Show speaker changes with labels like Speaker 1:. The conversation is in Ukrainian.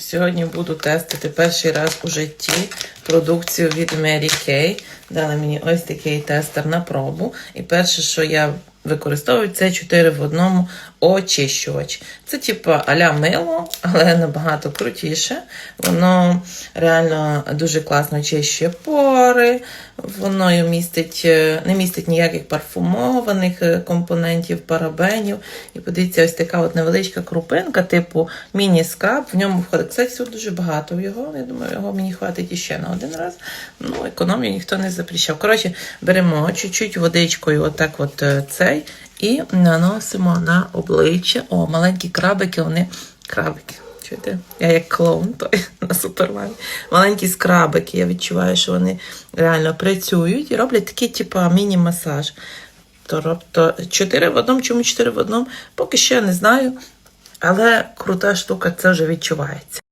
Speaker 1: Сьогодні буду тестити перший раз у житті продукцію від Mary Kay. Дали мені ось такий тестер на пробу. І перше, що я використовую, це 4 в одному очищувач. Це типу а-ля мило, але набагато крутіше. Воно реально дуже класно очищує пори, воно містить, е, не містить ніяких парфумованих е, компонентів, парабенів. І подивіться, ось така от невеличка крупинка, типу міні-скраб. В ньому входить. Кстати, дуже багато його. Я думаю, його мені хватить іще на один раз. Ну, економію ніхто не запрещав. Коротше, беремо чуть-чуть водичкою, отак от е, цей, і наносимо на обличчя. О, маленькі крабики, вони крабики. Чуєте? Я як клоун той на супермані. Маленькі скрабики. Я відчуваю, що вони реально працюють і роблять такий, типу, міні-масаж. Тобто 4 в одному, чому 4 в одному? Поки я не знаю. Але крута штука, це вже відчувається.